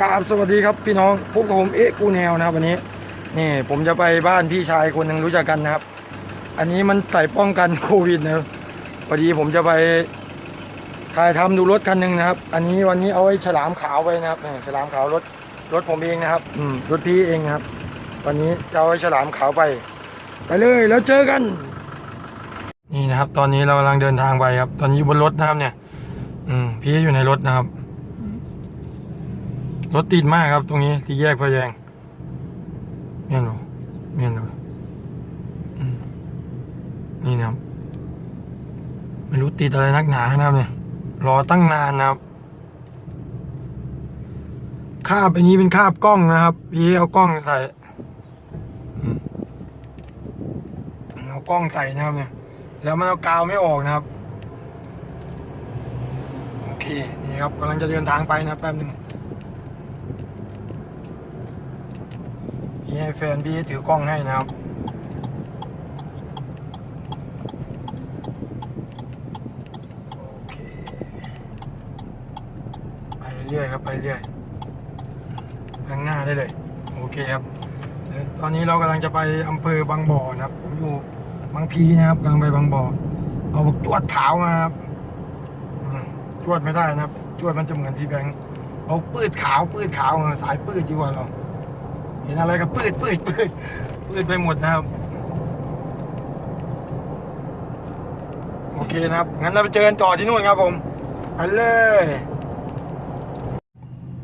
กราบสวัสดีครับพี่น้องพวกผมเอ๊ะกูแนวนะครับวันนี้นี่ผมจะไปบ้านพี่ชายคนหนึ่งรู้จักกันนะครับ อันนี้มันใส่ป้องกันโควิดนะพอดีผมจะไปถ่ายทำดูรถคันหนึ่งนะครับ อันนี้วันนี้เอาไว้ฉลามขาวไปนะครับนี่ฉลามขาวรถรถผมเองนะครับอืมรถพี่เองนะครับ วันนี้จะเอาไว้ฉลามขาวไป ไปเลยแล้วเจอกัน นี่นะครับ ตอนนี้เรากำลังเดินทางไปครับ ตอนนี้อยู่บนรถนะครับเนี่ย อืมพี่อยู่ในรถนะครับ รถติดมากครับตรงนี้ที่แยกไฟแดงเมียนหรอเมียนหรอนี่นะครับ ไม่รู้ติดอะไรนักหนานะครับเนี่ย รอตั้งนานนะครับคาบอันนี้เป็นคาบกล้องนะครับ พี่เอากล้องใส่เอากล้องใส่นะครับเนี่ย แล้วมันเอากาวไม่ออกนะครับ โอเค นี่ครับกำลังจะเดินทางไปนะแป๊บหนึ่ง พี่ให้แฟนพี่ถือกล้องให้นะครับ โอเค ไปเรื่อยๆครับไปเรื่อยข้างหน้าได้เลย โอเคครับ ตอนนี้เรากำลังจะไปอำเภอบางบ่อนะครับ ผมอยู่บางพีนะครับกำลังไปบางบ่อ เอาจวดขาวมาครับอืมจวดไม่ได้นะครับจวดมันจะเหมือนพี่แบงค์เอาปืดขาวปืดขาวสายปืดดีกว่าเรา เห็นอะไรก็ปืดปืดปืดปืดไปหมดนะครับ โอเคนะครับ งั้นเราไปเจอกันต่อที่นู่นครับผมไปเลย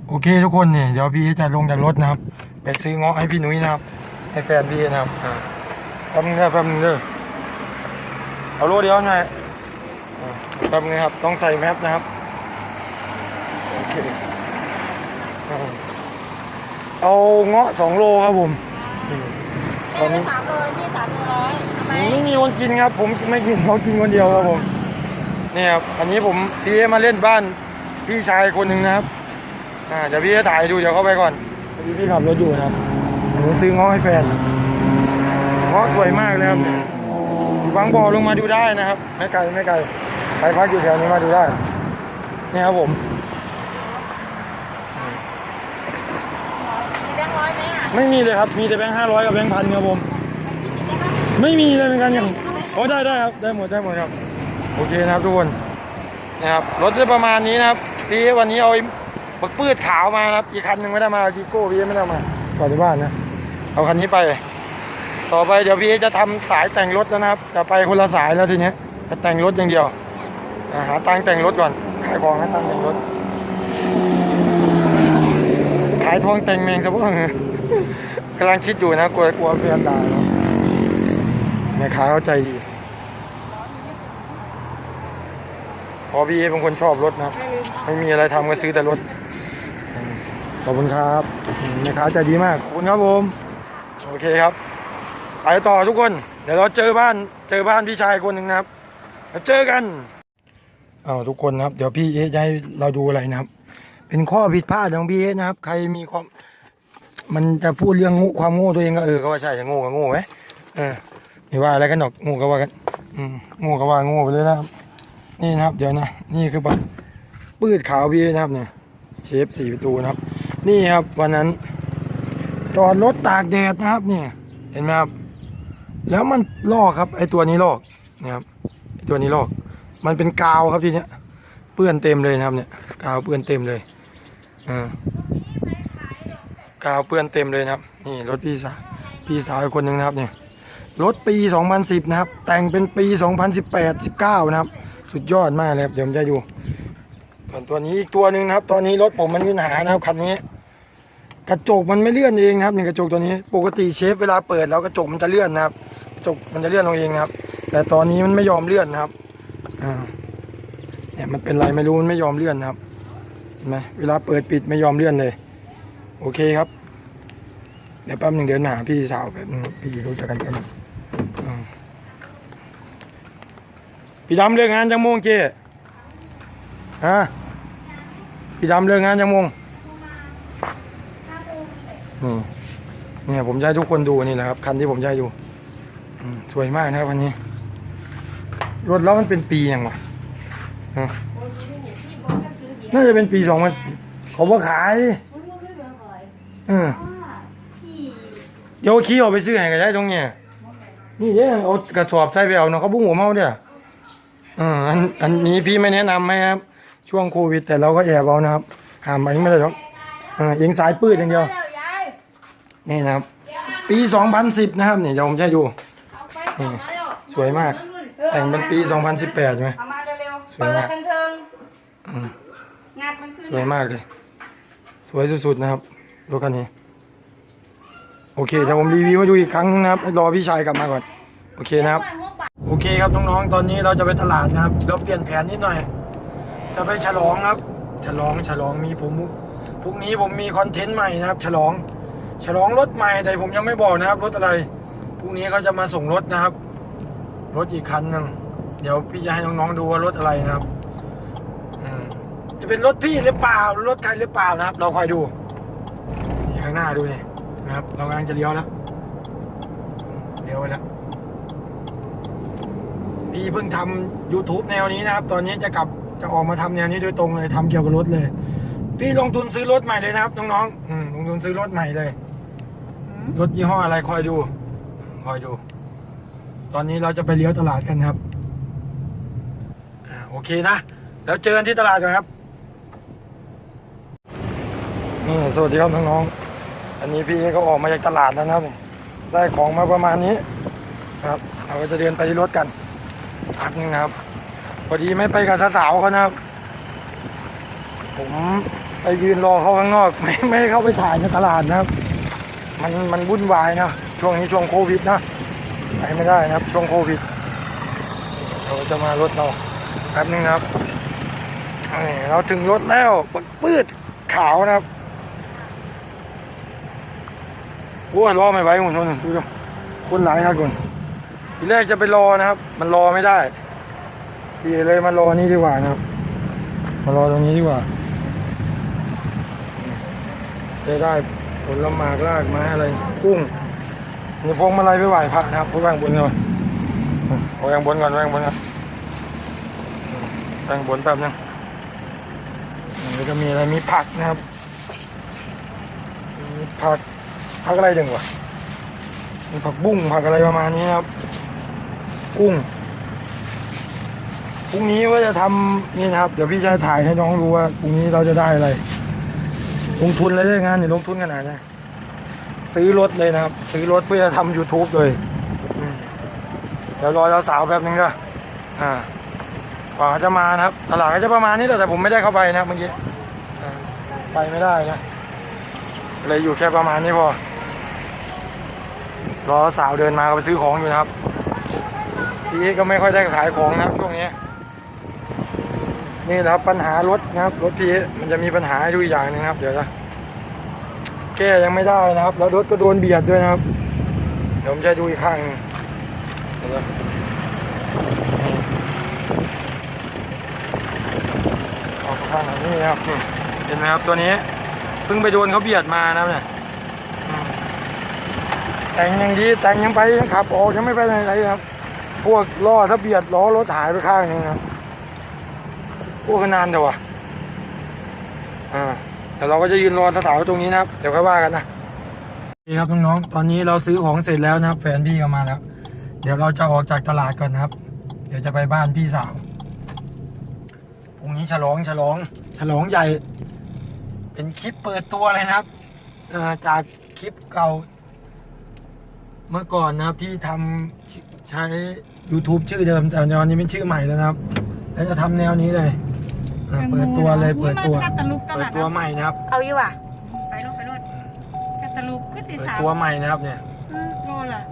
โอเคทุกคนเนี่ยเดี๋ยวพี่จะลงจากรถนะครับ ไปซื้อเงาะให้พี่นุ้ยนะครับ ให้แฟนพี่นะครับอ่าแป๊บนึงครับแป๊บนึงเด้อเอาโลเดียวหน่อยแป๊บนึงครับ ต้องใส่แมสนะครับ โอเค เอาเงาะสองโลครับผมนี่ตอนนี่นี้สามโลนี่สามโลร้อยทำไมไม่มีคนกินครับ ผมไม่กินเขากินคนเดียวครับผมเนี่ยครับอันนี้ผมพี่เอมาเล่นบ้านพี่ชายคนหนึ่งนะครับอ่าเดี๋ยวพี่จะถ่ายดูเดี๋ยวเข้าไปก่อนพอดีพี่ขับรถอยู่นะครับหนูซื้อเงาะให้แฟนเงาะสวยมากเลยครับอยู่บางบ่อลงมาดูได้นะครับ ไม่ไกลไม่ไกลใครพักอยู่แถวนี้มาดูได้นี่ครับผม มีแบงค์ร้อย ไม่มีเลยครับ มีแต่แบงค์ห้าร้อยกับแบงค์พันครับผมมันยี่สิบได้ปะไม่มีเลยเหมือนกันครับโอ้ได้ได้ครับ ได้หมดได้หมดครับ โอเคนะครับทุกคน นะครับ รถจะประมาณนี้นะครับ พี่วันนี้เอาบักปืดขาวมานะครับ อีกคันหนึ่งไม่ได้มากีโก้พี่ไม่ได้มาก่อนที่บ้านนะ เอาคันนี้ไป ต่อไปเดี๋ยวพี่จะทำสายแต่งรถแล้วนะครับ จะไปคนละสายแล้วทีเนี้ยจะแต่งรถอย่างเดียว หาตังแต่งรถก่อน ขายของให้ตังแต่งรถ ขายทองแต่งแมงซะบ้างก กำลังคิดอยู่นะกลัวกลัวเพื่อนด่าเนาะแม่ค้าเข้าใจดีพอพี่เป็นคนชอบรถนะครับ ไม่มีอะไรทำก็ซื้อแต่รถ ขอบคุณครับแม่ค้าใจดีมาก ขอบคุณครับผม โอเคครับ ไปต่อทุกคน เดี๋ยวเราเจอบ้าน เจอบ้านพี่ชายคนหนึ่งนะครับแล้วเจอกันเอาทุกคนนะครับ เดี๋ยวพี่เอจะให้เราดูอะไรนะครับ เป็นข้อผิดพลาดของพี่เอนะครับ ใครมีความ มันจะพูดเรื่องงูความโง่ตัวเองก็เออก็ว่าใช่จะโง่ก็โง่ไหมเออไม่ว่าอะไรกันหรอกโงูก็ว่ากันอืมงูก็ว่าโงูไปเลยนะครับนี่นะครับ เดี๋ยวนะนี่คือบัตรปืดขาวพี่นะครับเนี่ยเชฟสี่ประตูนะครับ นี่ครับวันนั้น จอดรถตากแดดนะครับเนี่ยเห็นไหมครับ แล้วมันลอกครับ ไอตัวนี้ลอกนะครับไอตัวนี้ลอก มันเป็นกาวครับทีเนี้ยเปื้อนเต็มเลยนะครับเนี่ย กาวเปื้อนเต็มเลยอ่า กาวเปื้อนเต็มเลยนะครับ นี่รถพี่สาวพี่สาวอีกคนหนึ่งนะครับเนี่ยรถปี 2010 นะครับ แต่งเป็นปี 2018 19 นะครับ สุดยอดมากเลยครับเดี๋ยวผมจะดูส่วนตัวนี้อีกตัวหนึ่งนะครับ ตอนนี้รถผมมันมีปัญหานะครับคันนี้ กระจกมันไม่เลื่อนเองนะครับนี่กระจกตัวนี้ ปกติเชฟเวลาเปิดแล้วกระจกมันจะเลื่อนนะครับกระจกมันจะเลื่อนลงเองนะครับ แต่ตอนนี้มันไม่ยอมเลื่อนนะครับอ่าเนี่ยมันเป็นไรไม่รู้มันไม่ยอมเลื่อนนะครับเห็นไหมเวลาเปิดปิดไม่ยอมเลื่อนเลย โอเคครับ เดี๋ยวแป๊บหนึ่งเดินมาหาพี่สาวแป๊บนึงพี่รู้จักกันแป๊บนึงพี่ดำเลิกงานจังโมงเจ๊ฮะพี่ดำเลิกงานจังโมงนี่เนี่ยผมจะให้ทุกคนดูนี่นะครับ คันที่ผมจะให้ดูสวยมากนะครับวันนี้ รถแล้วมันเป็นปีอยังวะน่าจะเป็นปีสองพันเขาว่าขาย เออเดี๋ยวขี้ออกไปซื้อให้ก็ได้ตรงเนี้ยนี่เด้เอากระสอบใส่ไปเอาเนาะเขาบุ้งหัวเมาเด้อเอออันอันนี้พี่ไม่แนะนำให้ครับ ช่วงโควิด แต่เราก็แอบเอานะครับห้ามไปไม่ได้หรอกเออยิงสายปืดอย่างเดียวเดี๋ยวยายนี่นะครับ ปี 2010 นะครับนี่เดี๋ยวผมจะให้ดูเอาไปก่อนนะเดี๋ยวสวยมาก แต่งเป็นปี 2018ใช่ไหมเอามาเร็วสๆวยเปิมาดกเทิงอืมๆงัดมันขึ้นสวยมากเลย สวยสุดๆนะครับ รถคันนี้ โอเคเดี๋ยวผมรีวิวให้ดูอีกครั้งนึงนะครับรอพี่ชายกลับมาก่อน โอเคนะครับ โอเคครับน้องๆ ตอนนี้เราจะไปตลาดนะครับ เราเปลี่ยนแผนนิดหน่อย จะไปฉลองครับ ฉลองฉลองมีผมพรุ่งนี้ผมมีคอนเทนต์ใหม่นะครับ ฉลอง ฉลองรถใหม่แต่ผมยังไม่บอกนะครับ รถอะไรพรุ่งนี้เขาจะมาส่งรถนะครับ รถอีกคันหนึ่งเดี๋ยวพี่จะให้น้องๆดูว่ารถอะไรนะครับจะเป็นรถพี่หรือเปล่ารถใครหรือเปล่านะครับ เราคอยดู หน้าดูนี่นะครับ เรากำลังจะเลี้ยวแล้วเลี้ยวไปแล้วพี่เพิ่งทำ YouTube แนวนี้นะครับ ตอนนี้จะกลับจะออกมาทำแนวนี้โดยตรงเลยทำเกี่ยวกับรถเลย พี่ลงทุนซื้อรถใหม่เลยนะครับน้องๆอืมลงทุนซื้อรถใหม่เลยรถยี่ห้ออะไรคอยดู คอยดู ตอนนี้เราจะไปเลี้ยวตลาดกันครับอ่าโอเคนะแล้วเจอกันที่ตลาดกันครับนี่สวัสดีครับน้องๆ อันนี้พี่ก็ออกมาจากตลาดแล้วนะครับ ได้ของมาประมาณนี้ครับ เราก็จะเดินไปที่รถกันพักนึงนะครับพอดีไม่ไปกับสาวๆเขานะครับ ผมไปยืนรอเขาข้างนอก ไม่ไม่เข้าไปถ่ายในตลาดนะครับ มันมันวุ่นวายนะช่วงนี้ช่วงโควิดนะไปไม่ได้นะครับ ช่วงโควิดเราจะมารถเราแป๊บนึงนะครับเราถึงรถแล้วปืดขาวนะครับ โอ้รอไม่ไหวหมดนู่นดูดูคนหลายครับคนทีแรกจะไปรอนะครับ มันรอไม่ได้ทีเลยมารอนี่ดีกว่านะครับ มารอตรงนี้ดีกว่าจะได้ผลไม้รากไม้อะไร กุ้งมีพวงมาลัยไปไหว้พระนะครับพวกแบงบนก่อนพวกแบงบนก่อนแบงบนก่อนแบงบนแป๊บนึงแล้วก็มีอะไรมีผักนะครับ มีผัก ผักอะไรดึงวะมีผักบุ้งผักอะไรประมาณนี้ครับ กุ้งพรุ่งนี้ว่าจะทำนี่นะครับ เดี๋ยวพี่จะถ่ายให้น้องรู้ว่าพรุ่งนี้เราจะได้อะไร ลงทุนเลยได้งานนี่ลงทุนขนาดนี้ซื้อรถเลยนะครับ ซื้อรถเพื่อจะทำ YouTube เลยเดี๋ยวรอเราสาวแป๊บนึงก็อ่ากว่าจะมานะครับ ตลาดก็จะประมาณนี้แหละแต่ผมไม่ได้เข้าไปนะเมื่อกี้ไปไม่ได้นะเลยอยู่แค่ประมาณนี้พอ รอสาวเดินมาไปซื้อของอยู่นะครับพี่ก็ไม่ค่อยได้ขายของนะครับช่วงนี้ นี่แหละครับปัญหารถนะครับรถพี่มันจะมีปัญหาให้ดูอีอย่างนึงนะครับ เดี๋ยวจะแก้ยังไม่ได้นะครับ แล้วรถก็โดนเบียดด้วยนะครับ เดี๋ยวผมจะดูอีกข้างหนึ่งเดี๋ยออกข้างหลังนี่นะครับเห็นไหมครับตัวนี้เพิ่งไปโดนเขาเบียดมานะครับเนี่ย แต่งยังดีแต่งยังไปยังขับออกยังไม่ไปไหนเลยครับ พวกล้อถ้าเบียดล้อรถหายไปข้างหนึงครับโอ้ขนานเดี๋ยววะอ่าแต่เราก็จะยืนรอสถาวตรงนี้นะครับ เดี๋ยวค่อยว่ากันนะนี่ครับน้องๆตอนนี้เราซื้อของเสร็จแล้วนะครับ แฟนพี่ก็มาแล้วเดี๋ยวเราจะออกจากตลาดก่อนนะครับ เดี๋ยวจะไปบ้านพี่สาวพรุ่งนี้ฉลองฉลอง ฉลองใหญ่ เป็นคลิปเปิดตัวเลยนะครับจากคลิปเก่า เมื่อก่อนนะครับที่ทำใช้ YouTube ชื่อเดิม แต่ตอนนี้เป็นชื่อใหม่แล้วนะครับ แล้วจะทำแนวนี้เลยอ่าเปิดตัวเลยเปิดตัวคัตตาลูกตเปิลาดดตัวใหม่นะครับ เอาอยู่อะไปรถไปรถคัตตาลูกขึ้นสีเปิดสาวตัวใหม่นะครับเนี่ย อืมโลละ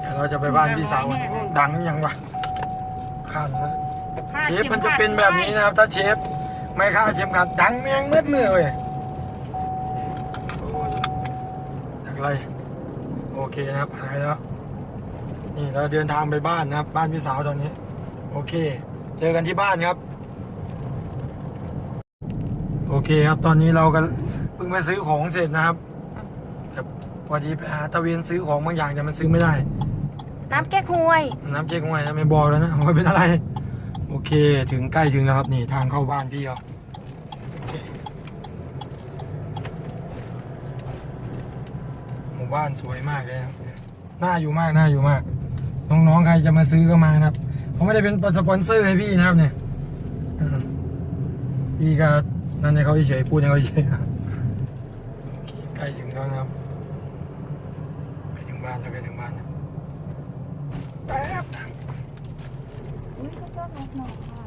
เดี๋ยวเราจะไปบ้านพี่สาวกันดังยังวะข้างนะเชฟมันจะเป็นแบบนี้นะครับ ถ้าเชฟไม่ฆ่าเชฟขาดดังแมงมืดมือเลยโอ้ยดักอะไร โอเคนะครับ หายแล้ว นี่เราเดินทางไปบ้านนะครับ บ้านพี่สาวตอนนี้ โอเค เจอกันที่บ้านครับ โอเคครับ ตอนนี้เราก็เพิ่งไปซื้อของเสร็จนะครับแต่พอดีไปหาตะเวนซื้อของบางอย่างแต่มันซื้อไม่ได้ น้ำแก้ควย น้ำเจ๊กงวยนะไม่บอกแล้วนะไม่เป็นอะไร โอเค ถึงใกล้ถึงแล้วครับ นี่ทางเข้าบ้านพี่เขาโอเค บ้านสวยมากเลยนะครับน่าอยู่มากน่าอยู่มาก น้องๆใครจะมาซื้อก็มานะครับผมไม่ได้เป็นสปอนเซอร์ให้พี่นะครับเนี่ยอืมพี่ก็นั่นให้เขาเฉยๆพูดให้เขาเฉยๆนะครับโอเคใกล้ถึงแล้วนะครับไปถึงบ้านแล้วใกล้ถึงบ้านแล้วแป๊บอุ้ยก็ชอบนกหนองค่ะ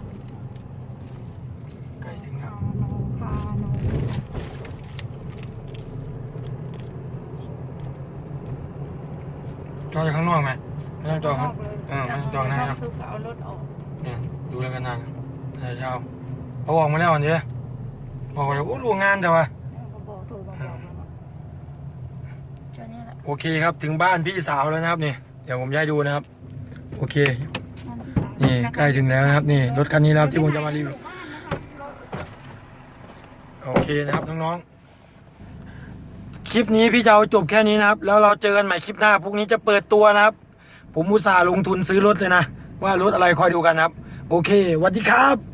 ใกล้ถึงแล้วนกคานก จอดข้างนอกไหมไม่ต้องจอดข้างเลยเออไม่ต้องจอดหน้าครับคือเอารถออกเนี่ยดูแล้วกันนานเดี๋ยาวเอาออกมาแล้วอันนี้ออกมาแล้วโอ้ดูงานแต่ว่าแล้วก็บอกถูกบอกบอกบอกเจอนี่แหละโอเคครับถึงบ้านพี่สาวแล้วนะครับนี่เดี๋ยวผมจะให้ดูนะครับ โอเค นี่ใกล้ถึงแล้วนะครับ นี่รถคันนี้แล้วที่ผมจะมารีวิวโอเคนะครับน้องๆ คลิปนี้พี่จะเอาจบแค่นี้นะครับ แล้วเราเจอกันใหม่คลิปหน้าพรุ่งนี้จะเปิดตัวนะครับ ผมอุตส่าห์ลงทุนซื้อรถเลยนะ ว่ารถอะไรคอยดูกันนะครับ โอเคสวัสดีครับ